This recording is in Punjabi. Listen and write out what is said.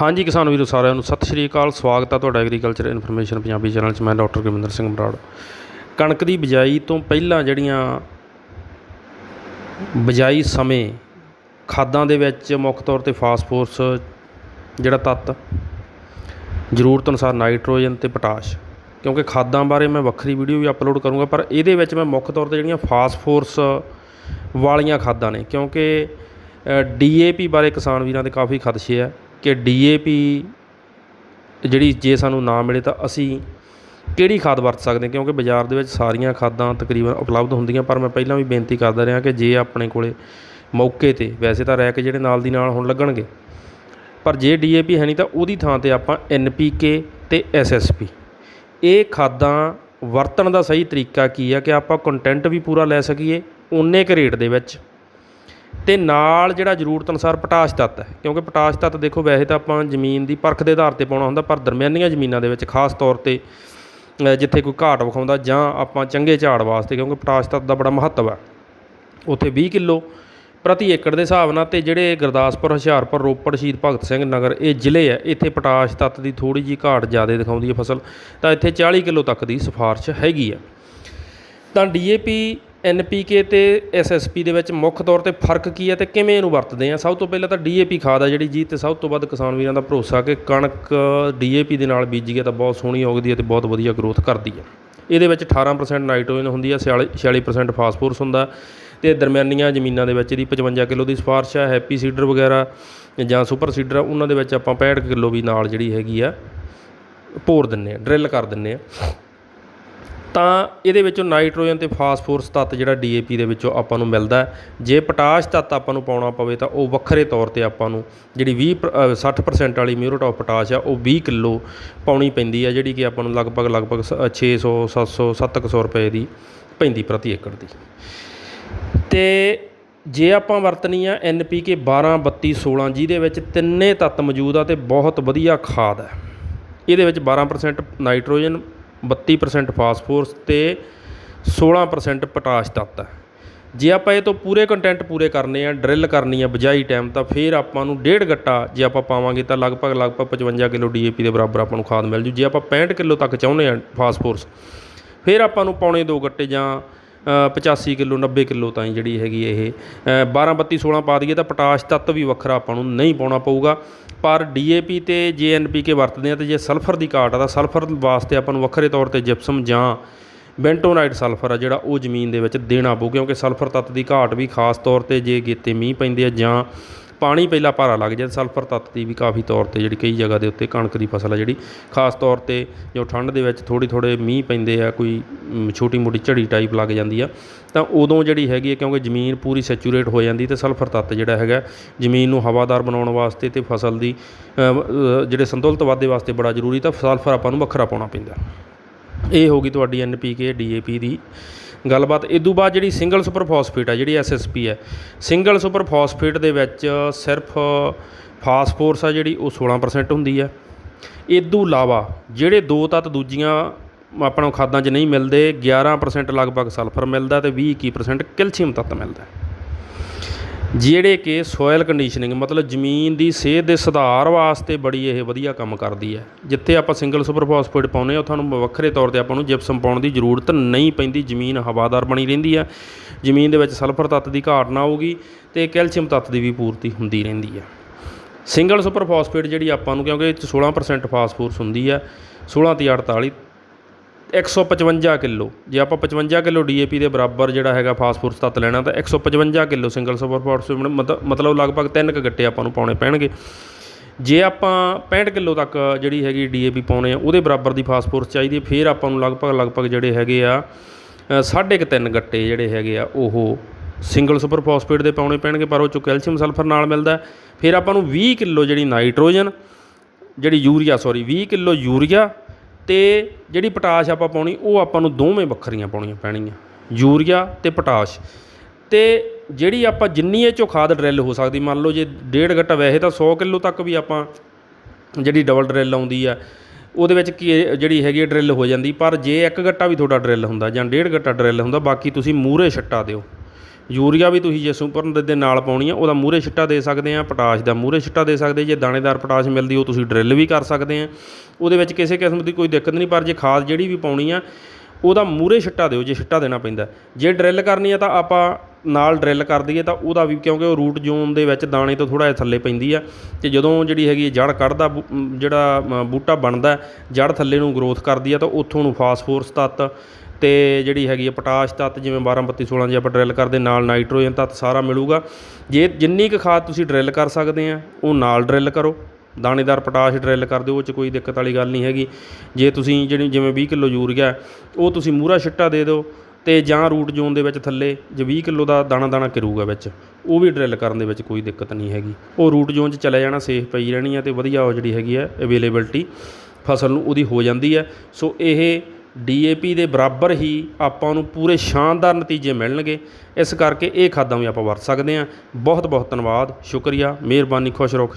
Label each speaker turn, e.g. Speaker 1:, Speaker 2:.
Speaker 1: ਹਾਂਜੀ ਕਿਸਾਨ ਵੀਰੋ ਸਾਰਿਆਂ ਨੂੰ ਸਤਿ ਸ਼੍ਰੀ ਅਕਾਲ, ਸਵਾਗਤ ਹੈ ਤੁਹਾਡਾ ਐਗਰੀਕਲਚਰ ਇਨਫੋਰਮੇਸ਼ਨ ਪੰਜਾਬੀ ਚੈਨਲ 'ਚ, ਮੈਂ ਡਾਕਟਰ ਗੁਰਮਿੰਦਰ ਸਿੰਘ ਬਰਾੜ। ਕਣਕ ਦੀ ਬਿਜਾਈ ਤੋਂ ਪਹਿਲਾਂ ਜਿਹੜੀਆਂ ਬਿਜਾਈ ਸਮੇਂ ਖਾਦਾਂ ਦੇ ਵਿੱਚ ਮੁੱਖ ਤੌਰ ਤੇ ਫਾਸਫੋਰਸ ਜਿਹੜਾ ਤੱਤ, ਜ਼ਰੂਰਤ ਅਨੁਸਾਰ ਨਾਈਟ੍ਰੋਜਨ ਤੇ ਪੋਟਾਸ਼ ਕਿਉਂਕਿ ਖਾਦਾਂ ਬਾਰੇ ਮੈਂ ਵੱਖਰੀ ਵੀਡੀਓ ਵੀ ਅਪਲੋਡ ਕਰੂੰਗਾ, ਪਰ ਇਹਦੇ ਵਿੱਚ ਮੈਂ ਮੁੱਖ ਤੌਰ ਤੇ ਜਿਹੜੀਆਂ ਫਾਸਫੋਰਸ ਵਾਲੀਆਂ ਖਾਦਾਂ ਨੇ, ਕਿਉਂਕਿ ਡੀਏਪੀ ਬਾਰੇ ਕਿਸਾਨ ਵੀਰਾਂ ਦੇ ਕਾਫੀ ਖਦਸ਼ੇ ਆ। ਕਿ ਡੀਏਪੀ ਜਿਹੜੀ ਜੇ ਸਾਨੂੰ ਨਾ ਮਿਲੇ ਤਾਂ ਅਸੀਂ ਕਿਹੜੀ ਖਾਦ ਵਰਤ ਸਕਦੇ ਕਿਉਂਕਿ ਬਾਜ਼ਾਰ ਦੇ ਵਿੱਚ ਸਾਰੀਆਂ ਖਾਦਾਂ ਤਕਰੀਬਨ ਉਪਲਬਧ ਹੁੰਦੀਆਂ, ਪਰ ਮੈਂ ਪਹਿਲਾਂ ਵੀ ਬੇਨਤੀ ਕਰਦਾ ਰਿਹਾ ਕਿ ਜੇ ਆਪਣੇ ਕੋਲੇ ਮੌਕੇ ਤੇ ਵੈਸੇ ਤਾਂ ਰੈਕ ਜਿਹੜੇ ਨਾਲ ਦੀ ਨਾਲ ਹੁਣ ਲੱਗਣਗੇ, ਪਰ ਜੇ ਡੀਏਪੀ ਹੈ ਨਹੀਂ ਤਾਂ ਉਹਦੀ ਥਾਂ ਤੇ ਆਪਾਂ ਐਨਪੀਕੇ ਤੇ ਐਸਐਸਪੀ ਇਹ ਖਾਦਾਂ ਵਰਤਣ ਦਾ ਸਹੀ ਤਰੀਕਾ ਕੀ ਆ? ਕਿ ਆਪਾਂ ਕੰਟੈਂਟ ਵੀ ਪੂਰਾ ਲੈ ਸਕੀਏ ਓਨੇ ਕੁ ਰੇਟ ਦੇ ਵਿੱਚ ਅਤੇ ਨਾਲ ਜਿਹੜਾ ਜ਼ਰੂਰਤ ਅਨੁਸਾਰ ਪੋਟਾਸ਼ ਤੱਤ ਹੈ, ਕਿਉਂਕਿ ਪੋਟਾਸ਼ ਤੱਤ ਦੇਖੋ ਵੈਸੇ ਤਾਂ ਆਪਾਂ ਜ਼ਮੀਨ ਦੀ ਪਰਖ ਦੇ ਆਧਾਰ ਤੇ ਪਾਉਣਾ ਹੁੰਦਾ, ਪਰ ਦਰਮਿਆਨੀਆਂ ਜ਼ਮੀਨਾਂ ਦੇ ਵਿੱਚ ਖਾਸ ਤੌਰ ਤੇ ਜਿੱਥੇ ਕੋਈ ਘਾਟ ਵਿਖਾਉਂਦਾ ਜਾਂ ਆਪਾਂ ਚੰਗੇ ਝਾੜ ਵਾਸਤੇ, ਕਿਉਂਕਿ ਪੋਟਾਸ਼ ਤੱਤ ਦਾ ਬੜਾ ਮਹੱਤਵ ਹੈ। ਉੱਥੇ 20 ਕਿਲੋ ਪ੍ਰਤੀ ਏਕੜ ਦੇ ਹਿਸਾਬ ਨਾਲ ਤੇ ਜਿਹੜੇ ਗੁਰਦਾਸਪੁਰ, ਹੁਸ਼ਿਆਰਪੁਰ, ਰੋਪੜ, ਸ਼ਹੀਦ ਭਗਤ ਸਿੰਘ ਨਗਰ ਇਹ ਜ਼ਿਲ੍ਹੇ ਆ ਇੱਥੇ ਪੋਟਾਸ਼ ਤੱਤ ਦੀ ਥੋੜੀ ਜੀ ਘਾਟ ਜ਼ਿਆਦਾ ਦਿਖਾਉਂਦੀ ਹੈ ਫਸਲ, ਤਾਂ ਇੱਥੇ 40 ਕਿਲੋ ਤੱਕ ਦੀ ਸਿਫਾਰਿਸ਼ ਹੈਗੀ ਆ ਤਾਂ ਡੀਏਪੀ ਐੱਨ ਪੀ ਕੇ ਅਤੇ ਐਨਪੀਕੇ ਤੇ ਪੀ ਦੇ ਵਿੱਚ ਮੁੱਖ ਤੌਰ ਤੇ ਫ਼ਰਕ ਕੀ ਹੈ ਅਤੇ ਕਿਵੇਂ ਇਹਨੂੰ ਵਰਤਦੇ ਆ? ਸਭ ਤੋਂ ਪਹਿਲਾਂ ਤਾਂ ਡੀ ਏ ਪੀ ਖਾਦ ਆ ਜਿਹੜੀ ਜੀ ਤੇ ਸਭ ਤੋਂ ਵੱਧ ਕਿਸਾਨ ਵੀਰਾਂ ਦਾ ਭਰੋਸਾ ਕਿ ਕਣਕ ਡੀ ਏ ਪੀ ਦੇ ਨਾਲ ਬੀਜੀਏ ਤਾਂ ਬਹੁਤ ਸੋਹਣੀ ਉਗਦੀ ਹੈ ਅਤੇ ਬਹੁਤ ਵਧੀਆ ਗਰੋਥ ਕਰਦੀ ਹੈ ਇਹਦੇ ਵਿੱਚ 18% ਨਾਈਟ੍ਰੋਜਨ ਹੁੰਦੀ ਹੈ 46 46% ਫਾਸਫੋਰਸ ਹੁੰਦਾ ਤੇ ਦਰਮਿਆਨੀਆਂ ਜ਼ਮੀਨਾਂ ਦੇ ਵਿੱਚ ਇਹਦੀ 55 ਕਿਲੋ ਦੀ ਸਿਫਾਰਿਸ਼ ਹੈ ਹੈਪੀ ਸੀਡਰ ਵਗੈਰਾ ਜਾਂ ਸੁਪਰ ਸੀਡਰ ਆ, ਉਹਨਾਂ ਦੇ ਵਿੱਚ ਆਪਾਂ 65 ਕਿਲੋ ਵੀ ਨਾਲ ਜਿਹੜੀ ਹੈਗੀ ਆ ਭੋਰ ਦਿੰਨੇ ਆ ਡਰਿਲ ਕਰ ਦਿੰਨੇ ਆ। ਤਾਂ ਇਹਦੇ ਵਿੱਚੋਂ ਨਾਈਟ੍ਰੋਜਨ ਅਤੇ ਫਾਸਫੋਰਸ ਤੱਤ ਜਿਹੜਾ ਡੀਏਪੀ ਦੇ ਵਿੱਚੋਂ ਆਪਾਂ ਨੂੰ ਮਿਲਦਾ ਜੇ ਪੋਟਾਸ਼ ਤੱਤ ਆਪਾਂ ਨੂੰ ਪਾਉਣਾ ਪਵੇ ਤਾਂ ਉਹ ਵੱਖਰੇ ਤੌਰ ਤੇ ਆਪਾਂ ਨੂੰ ਜਿਹੜੀ 20 ਪ- ਅ, 60% ਵਾਲੀ ਮਿਊਰਟ ਆਫ ਪੋਟਾਸ਼ ਆ ਉਹ 20 ਕਿਲੋ ਪਾਉਣੀ ਪੈਂਦੀ ਆ ਜਿਹੜੀ ਕਿ ਆਪਾਂ ਨੂੰ ਲਗਭਗ ਲਗਭਗ ਸ- ਅ, 600 700 700 ਰੁਪਏ ਦੀ ਪੈਂਦੀ ਪ੍ਰਤੀ ਏਕੜ ਦੀ। ਤੇ ਜੇ ਆਪਾਂ ਵਰਤਣੀ ਆ ਐਨਪੀਕੇ 12 32 16 ਜਿਹਦੇ ਵਿੱਚ ਤਿੰਨੇ ਤੱਤ ਮੌਜੂਦ ਆ ਤੇ ਬਹੁਤ ਵਧੀਆ ਖਾਦ ਹੈ ਇਹਦੇ ਵਿੱਚ 12% ਨਾਈਟ੍ਰੋਜਨ 32% ਫਾਸਫੋਰਸ ਤੇ 16% ਪੋਟਾਸ਼ ਤੱਤ ਹੈ। ਜੇ ਆਪਾਂ ਇਹ ਤੋਂ ਪੂਰੇ ਕੰਟੈਂਟ ਪੂਰੇ ਕਰਨੇ ਆ ਡਰਿਲ ਕਰਨੀ ਆ ਬਜਾਈ ਟਾਈਮ ਤਾਂ ਫਿਰ ਆਪਾਂ ਨੂੰ ਡੇਢ ਗੱਟਾ ਜੇ ਆਪਾਂ ਪਾਵਾਂਗੇ ਤਾਂ ਲਗਭਗ ਲਗਭਗ 55 ਕਿਲੋ ਡੀਏਪੀ ਦੇ ਬਰਾਬਰ ਆਪਾਂ ਨੂੰ ਖਾਦ ਮਿਲ ਜੂ। ਜੇ ਆਪਾਂ 65 ਕਿਲੋ ਤੱਕ ਚਾਹੁੰਦੇ ਆ ਫਾਸਫੋਰਸ ਫਿਰ ਆਪਾਂ ਨੂੰ ਪੌਣੇ ਦੋ ਗੱਟੇ ਜਾਂ 85 ਕਿਲੋ 90 ਕਿਲੋ ਤਾਈਂ ਜਿਹੜੀ ਹੈਗੀ ਇਹ ਅ, 12 32 16 ਪਾ ਦਈਏ ਤਾਂ ਪੋਟਾਸ਼ ਤੱਤ ਵੀ ਵੱਖਰਾ ਆਪਾਂ ਨੂੰ ਨਹੀਂ ਪਾਉਣਾ ਪਊਗਾ। ਪਰ ਡੀਏਪੀ ਤੇ ਜੇਐਨਪੀਕੇ ਵਰਤਦੇ ਆ ਤੇ ਜੇ ਸਲਫਰ ਦੀ ਘਾਟ ਆ ਤਾਂ ਸਲਫਰ ਵਾਸਤੇ ਆਪਾਂ ਨੂੰ ਵੱਖਰੇ ਤੌਰ ਤੇ ਜਿਪਸਮ ਜਾਂ ਬੈਂਟੋਨਾਈਟ ਸਲਫਰ ਆ ਜਿਹੜਾ ਉਹ ਜ਼ਮੀਨ ਦੇ ਵਿੱਚ ਦੇਣਾ ਪਊ ਕਿਉਂਕਿ ਸਲਫਰ ਤੱਤ ਦੀ ਘਾਟ ਵੀ ਖਾਸ ਤੌਰ ਤੇ ਜੇ ਗੇਤੇ ਮੀਂਹ ਪੈਂਦੇ ਆ ਜਾਂ ਪਾਣੀ ਪਹਿਲਾਂ ਭਾਰਾ ਲੱਗ ਜਾਂਦਾ, ਸਲਫਰ ਤੱਤ ਦੀ ਵੀ ਕਾਫੀ ਤੌਰ ਤੇ ਜਿਹੜੀ ਕਈ ਜਗ੍ਹਾ ਦੇ ਉੱਤੇ ਕਣਕ ਦੀ ਫਸਲ ਆ ਜਿਹੜੀ, ਖਾਸ ਤੌਰ ਤੇ ਜੋ ਠੰਡ ਦੇ ਵਿੱਚ ਥੋੜੀ ਥੋੜ੍ਹੇ ਮੀਂਹ ਪੈਂਦੇ ਆ, ਕੋਈ ਛੋਟੀ ਮੋਟੀ ਝੜੀ ਟਾਈਪ ਲੱਗ ਜਾਂਦੀ ਆ, ਤਾਂ ਉਦੋਂ ਜਿਹੜੀ ਹੈਗੀ ਹੈ ਕਿਉਂਕਿ ਜ਼ਮੀਨ ਪੂਰੀ ਸੈਚੂਰੇਟ ਹੋ ਜਾਂਦੀ ਤੇ ਸਲਫਰ ਤੱਤ ਜਿਹੜਾ ਹੈਗਾ, ਜ਼ਮੀਨ ਨੂੰ ਹਵਾਦਾਰ ਬਣਾਉਣ ਵਾਸਤੇ ਤੇ ਫਸਲ ਦੀ ਜਿਹੜੇ ਸੰਤੁਲਿਤ ਵਾਧੇ ਵਾਸਤੇ ਬੜਾ ਜ਼ਰੂਰੀ, ਤਾਂ ਸਲਫਰ ਆਪਾਂ ਨੂੰ ਵੱਖਰਾ ਪਾਉਣਾ ਪੈਂਦਾ। ਇਹ ਹੋ ਗਈ ਤੁਹਾਡੀ ਐਨਪੀਕੇ ਡੀਏਪੀ ਦੀ ਗੱਲਬਾਤ। ਇਦੋਂ ਬਾਅਦ ਜਿਹੜੀ ਸਿੰਗਲ ਸੁਪਰ ਫਾਸਫੇਟ ਆ, ਜਿਹੜੀ ਐਸਐਸਪੀ ਹੈ ਸਿੰਗਲ ਸੁਪਰ ਫਾਸਫੇਟ ਦੇ ਵਿੱਚ ਸਿਰਫ ਫਾਸਫੋਰਸ ਆ ਜਿਹੜੀ, ਉਹ 16% ਹੁੰਦੀ ਹੈ ਆ ਤੋਂ ਇਲਾਵਾ ਜਿਹੜੇ ਦੋ ਤੱਤ ਦੂਜੀਆਂ ਆਪਾਂ ਨੂੰ ਖਾਦਾਂ 'ਚ ਨਹੀਂ ਮਿਲਦੇ 11% ਲਗਭਗ ਸਲਫਰ ਮਿਲਦਾ ਤੇ 20-21% ਕੈਲਸ਼ੀਅਮ ਤੱਤ ਮਿਲਦਾ। ਜਿਹੜੇ ਕਿ ਸੋਇਲ ਕੰਡੀਸ਼ਨਿੰਗ ਮਤਲਬ ਜ਼ਮੀਨ ਦੀ ਸਿਹਤ ਦੇ ਸੁਧਾਰ ਵਾਸਤੇ ਬੜੀ ਇਹ ਵਧੀਆ ਕੰਮ ਕਰਦੀ ਹੈ। ਜਿੱਥੇ ਆਪਾਂ ਸਿੰਗਲ ਸੁਪਰ ਫਾਸਫੇਟ ਪਾਉਂਦੇ ਆ ਤੁਹਾਨੂੰ ਵੱਖਰੇ ਤੌਰ ਤੇ ਆਪਾਂ ਨੂੰ ਜਿਪਸਮ ਪਾਉਣ ਦੀ ਜ਼ਰੂਰਤ ਨਹੀਂ ਪੈਂਦੀ। ਜ਼ਮੀਨ ਹਵਾਦਾਰ ਬਣੀ ਰਹਿੰਦੀ ਆ ਜ਼ਮੀਨ ਦੇ ਵਿੱਚ ਸਲਫਰ ਤੱਤ ਦੀ ਘਾਟ ਨਾ ਆਊਗੀ ਤੇ ਕੈਲਸ਼ੀਅਮ ਤੱਤ ਦੀ ਵੀ ਪੂਰਤੀ ਹੁੰਦੀ ਰਹਿੰਦੀ ਆ ਸਿੰਗਲ ਸੁਪਰ ਫਾਸਫੇਟ ਜਿਹੜੀ ਆਪਾਂ ਨੂੰ, ਕਿਉਂਕਿ ਇਹ 'ਚ 16% ਫਾਸਫੋਰਸ ਹੁੰਦੀ ਆ 16 ਤੇ 48 155 ਕਿਲੋ। ਜੇ ਆਪਾਂ 55 ਕਿਲੋ ਡੀਏਪੀ ਦੇ ਬਰਾਬਰ ਜਿਹੜਾ ਹੈਗਾ ਫਾਸਫੋਰਸ ਤੱਤ ਲੈਣਾ ਤਾਂ 155 ਕਿਲੋ ਸਿੰਗਲ ਸੁਪਰ ਫਾਸਫੇਟ ਮਤ- ਮਤਲਬ ਲਗਭਗ 3 ਕ ਗੱਟੇ ਆਪਾਂ ਨੂੰ ਪਾਉਣੇ ਪੈਣਗੇ। ਜੇ ਆਪਾਂ 65 ਕਿਲੋ ਤੱਕ ਜਿਹੜੀ ਹੈਗੀ ਡੀਏਪੀ ਪਾਉਣੇ ਆ ਉਹਦੇ ਬਰਾਬਰ ਦੀ ਫਾਸਫੋਰਸ ਚਾਹੀਦੀ ਹੈ। ਫਿਰ ਆਪਾਂ ਨੂੰ ਲਗਭਗ ਲਗਭਗ ਜਿਹੜੇ ਹੈਗੇ ਆ ਅ, ਸਾਢੇ ਕੁ ਤਿੰਨ ਗੱਟੇ ਜਿਹੜੇ ਹੈਗੇ ਆ ਉਹ ਸਿੰਗਲ ਸੁਪਰ ਫਾਸਫੇਟ ਦੇ ਪਾਉਣੇ ਪੈਣਗੇ ਪਰ ਉਹ ਚੋਂ ਕੈਲਸ਼ੀਅਮ ਸਲਫਰ ਨਾਲ ਮਿਲਦਾ ਫਿਰ ਆਪਾਂ ਨੂੰ 20 ਕਿਲੋ ਜਿਹੜੀ ਨਾਈਟ੍ਰੋਜਨ ਜਿਹੜੀ ਯੂਰੀਆ ਸੌਰੀ 20 ਕਿਲੋ ਯੂਰੀਆ ਅਤੇ ਜਿਹੜੀ ਪੋਟਾਸ਼ ਆਪਾਂ ਪਾਉਣੀ, ਉਹ ਆਪਾਂ ਨੂੰ ਦੋਵੇਂ ਵੱਖਰੀਆਂ ਪਾਉਣੀਆਂ ਪੈਣਗੀਆਂ। ਯੂਰੀਆ ਅਤੇ ਪੋਟਾਸ਼। ਅਤੇ ਜਿਹੜੀ ਆਪਾਂ ਜਿੰਨੀ ਇਹ ਚੋਂ ਖਾਦ ਡਰਿਲ ਹੋ ਸਕਦੀ, ਮੰਨ ਲਓ ਜੇ ਡੇਢ ਗੱਟਾ ਵੈਸੇ ਤਾਂ ਸੌ ਕਿਲੋ ਤੱਕ ਵੀ ਆਪਾਂ ਜਿਹੜੀ ਡਬਲ ਡਰਿੱਲ ਆਉਂਦੀ ਆ, ਉਹਦੇ ਵਿੱਚ ਕੀ ਜਿਹੜੀ ਹੈਗੀ ਡਰਿੱਲ ਹੋ ਜਾਂਦੀ। ਪਰ ਜੇ ਇੱਕ ਗੱਟਾ ਵੀ ਤੁਹਾਡਾ ਡਰਿੱਲ ਹੁੰਦਾ ਜਾਂ ਡੇਢ ਗੱਟਾ ਡਰਿੱਲ ਹੁੰਦਾ, ਬਾਕੀ ਤੁਸੀਂ ਮੂਹਰੇ ਛੱਟਾ ਦਿਓ। ਯੂਰੀਆ ਵੀ ਤੁਸੀਂ ਜੇ ਸੁਪਰ ਦੇ ਨਾਲ ਪਾਉਣੀ ਆ, ਉਹਦਾ ਮੂਹਰੇ ਛਿੱਟਾ ਦੇ ਸਕਦੇ ਆ, ਪੋਟਾਸ਼ ਦਾ ਮੂਹਰੇ ਛਿੱਟਾ ਦੇ ਸਕਦੇ ਜੇ ਦਾਣੇਦਾਰ ਪੋਟਾਸ਼ ਮਿਲਦੀ ਉਹ ਤੁਸੀਂ ਡਰਿੱਲ ਵੀ ਕਰ ਸਕਦੇ ਆ। ਉਹਦੇ ਵਿੱਚ ਕਿਸੇ ਕਿਸਮ ਦੀ ਕੋਈ ਦਿੱਕਤ ਨਹੀਂ, ਪਰ ਜੇ ਖਾਦ ਜਿਹੜੀ ਵੀ ਪਾਉਣੀ ਆ, ਉਹਦਾ ਮੂਹਰੇ ਛਿੱਟਾ ਦਿਓ, ਜੇ ਛਿੱਟਾ ਦੇਣਾ ਪੈਂਦਾ। ਜੇ ਡਰਿੱਲ ਕਰਨੀ ਆ ਤਾਂ ਆਪਾਂ ਨਾਲ ਡਰਿੱਲ ਕਰ ਦਈਏ, ਤਾਂ ਉਹਦਾ ਵੀ ਕਿਉਂਕਿ ਉਹ ਰੂਟ ਜ਼ੋਨ ਦੇ ਵਿੱਚ ਦਾਣੇ ਤੋਂ ਥੋੜਾ ਜਿਹਾ ਥੱਲੇ ਪੈਂਦੀ ਆ, ਤੇ ਜਦੋਂ ਜਿਹੜੀ ਹੈਗੀ ਜੜ ਕੱਢਦਾ, ਬੂ- ਜਿਹੜਾ ਬੂਟਾ ਬਣਦਾ ਜੜ ਥੱਲੇ ਨੂੰ ਗਰੋਥ ਕਰਦੀ ਆ, ਤਾਂ ਉੱਥੋਂ ਨੂੰ ਫਾਸਫੋਰਸ ਤੱਤ ਅਤੇ ਜਿਹੜੀ ਹੈਗੀ ਆ ਪੋਟਾਸ਼ ਤੱਤ ਜਿਵੇਂ 12 32 16 ਜੇ ਆਪਾਂ ਡਰਿੱਲ ਕਰਦੇ, ਨਾਲ ਨਾਈਟ੍ਰੋਜਨ ਤੱਤ ਸਾਰਾ ਮਿਲੂਗਾ। ਜੇ ਜਿੰਨੀ ਕੁ ਖਾਦ ਤੁਸੀਂ ਡਰਿੱਲ ਕਰ ਸਕਦੇ ਆ, ਉਹ ਨਾਲ ਡਰਿੱਲ ਕਰੋ। ਦਾਣੇਦਾਰ ਪੋਟਾਸ਼ ਡਰਿੱਲ ਕਰ ਦਿਓ, ਉਹ 'ਚ ਕੋਈ ਦਿੱਕਤ ਵਾਲੀ ਗੱਲ ਨਹੀਂ ਹੈਗੀ। ਜੇ ਤੁਸੀਂ ਜਿਹੜੀ ਜਿਵੇਂ 20 ਕਿਲੋ ਯੂਰੀਆ ਉਹ ਤੁਸੀਂ ਮੂਹਰਾ ਛਿੱਟਾ ਦੇ ਦਿਓ ਅਤੇ ਜਾਂ ਰੂਟ ਜ਼ੋਨ ਦੇ ਵਿੱਚ ਥੱਲੇ ਜੇ 20 ਕਿਲੋ ਦਾ ਦਾਣਾ ਦਾਣਾ ਕਰੂਗਾ ਵਿੱਚ, ਉਹ ਵੀ ਡਰਿੱਲ ਕਰਨ ਦੇ ਵਿੱਚ ਕੋਈ ਦਿੱਕਤ ਨਹੀਂ ਹੈਗੀ। ਉਹ ਰੂਟ ਜ਼ੋਨ 'ਚ ਚਲੇ ਜਾਣਾ, ਸੇਫ ਪਈ ਰਹਿਣੀ ਆ ਅਤੇ ਵਧੀਆ ਉਹ ਜਿਹੜੀ ਹੈਗੀ ਆ ਅਵੇਲੇਬਿਲਟੀ ਫਸਲ ਨੂੰ ਉਹਦੀ ਹੋ ਜਾਂਦੀ ਹੈ ਸੋ ਇਹ ਡੀਏਪੀ ਦੇ ਬਰਾਬਰ ਹੀ ਆਪਾਂ ਨੂੰ ਪੂਰੇ ਸ਼ਾਨਦਾਰ ਨਤੀਜੇ ਮਿਲਣਗੇ। ਇਸ ਕਰਕੇ ਇਹ ਖਾਦਾਂ ਵੀ ਆਪਾਂ ਵਰਤ ਸਕਦੇ ਹਾਂ। ਬਹੁਤ ਬਹੁਤ ਧੰਨਵਾਦ। ਸ਼ੁਕਰੀਆ। ਮਿਹਰਬਾਨੀ। ਖੁਸ਼ ਰਹੋ।